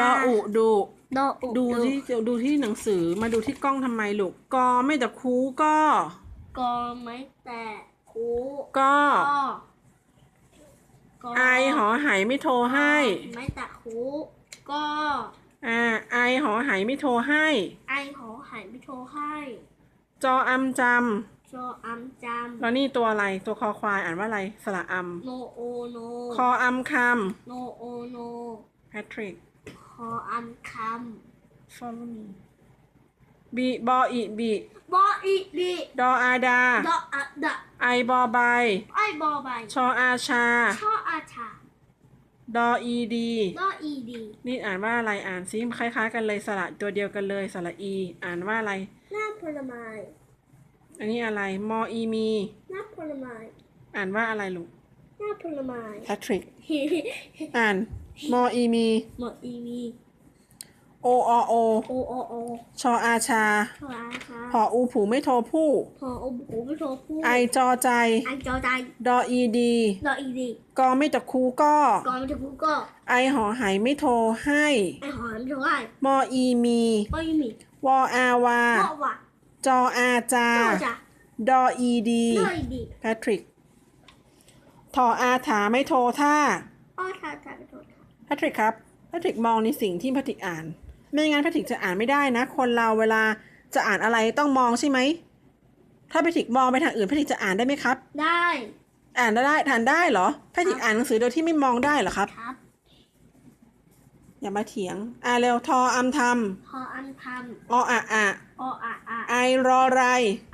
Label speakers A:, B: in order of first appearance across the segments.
A: ดออุดุ
B: ดออุ
A: ดูที่ดูที่หนังสือมาดูที่กล้องทำไมลูกกอไม่แต่คูก็
B: กอไม่แต่คู
A: ก็
B: ก็
A: ไอหอไหไม่โทรให้
B: ไม่แต่คูก็
A: อ่าไอหอไหไม่โทรให้
B: ไอหอหายไม่โทรให้
A: จออำจ
B: จออัมจำ
A: แล้วนี่ตัวอะไรตัวคอควายอ่านว่าอะไรสระอำ
B: โนโอโนำ
A: คออำค
B: โนโอโนำ
A: แพทริก
B: ค ออัมค
A: follow me บีบออีบีำ
B: บออีบี
A: ดออาดา
B: ดออะดะ
A: ไอบอใบ
B: ไอบอใบ
A: ชออาชา
B: ชออาชา
A: ดออีดี
B: ดออีดี
A: นี่อ่านว่าอะไรอ่านซิคล้ายๆ กันเลยสระตัวเดียวกันเลยสระอี อ่านว่าอะไร
B: หน้าผลไม้
A: อันนี้อะไรมออีมี
B: หน้าผลไม้
A: อ่านว่าอะไรลูก
B: หน้าผลไม้
A: แพทริก อ่าน มออีมี
B: หมดอีมี
A: โออโอ
B: โอโอโอ
A: ชออาชา
B: ชออาชา
A: พออูผูไม่โทรผู้
B: พอโอบุไม่โทรพูด
A: ไอจอใจ
B: ไอจอใจ
A: ดออีดี
B: ดออีดี
A: กอไม่ตะคูก็
B: ก่อนมันจะพูดก็
A: ไอหอไหไม่โทรให้
B: ไอหอมจะไหว
A: มออีมี
B: ก็อีมี
A: วออาวา
B: ก็ว่า
A: จออาจา
B: ก็จะ
A: ดออีดี
B: ดออีดี
A: แพทริก ทออาถาไม่โทรท่า
B: อ้อทาทาไปโทษ
A: แพทริกครับแพทริกมองในสิ่งที่แพทริกอ่าน ไม่งั้นแพทริกจะอ่านไม่ได้นะ คนเราเวลาจะอ่านอะไรต้องมองใช่ไหม ถ้าแพทริกมองไปทางอื่นแพทริกจะอ่านได้ไหมครับ
B: ได้
A: อ่านได้ทานได้เหรอแพทริกอ่านหนังสือโดยที่ไม่มองได้เหรอครับ
B: ครับ
A: อย่ามาเถียง อ่านเร็วทออำท
B: พออันทำ
A: ออะอะำ
B: ออะอะ
A: ไอรอไร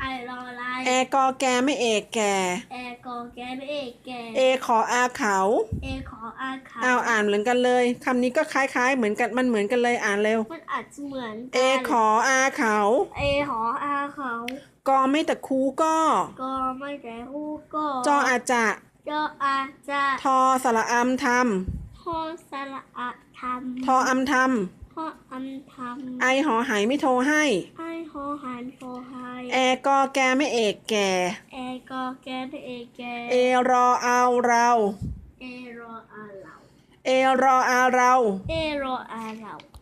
B: ไอรออะไร
A: แอกอแกไม่เอกแก่
B: แอกอแกไม่เอกแก
A: เอขออาเขา
B: เอขออาคา
A: เอาอ่านเหมือนกันเลยคำนี้ก็คล้ายๆ เหมือนกันมันเหมือนกันเลยอ่านเร็ว
B: มันอาจจะเหมือน
A: เอขออาเขา
B: เอขออาเขา
A: กอไม่ตะคูก็
B: ก็ไม่แต่ฮู้ก็
A: จออาจะ
B: จออาจะ
A: ทอสระอำท
B: ทอสระอะทำ
A: ทออำทำ
B: ทออันทำ
A: ไอหอไหไม่โทรให้ำ
B: ไอ หอหันโฟไฮ
A: แอกอแกไม่เอกแก่
B: เอกอแกไม่เอกแก
A: เอรอเอาเรา
B: เอรออาเรา
A: เอรออาเรา
B: เอรออาเรา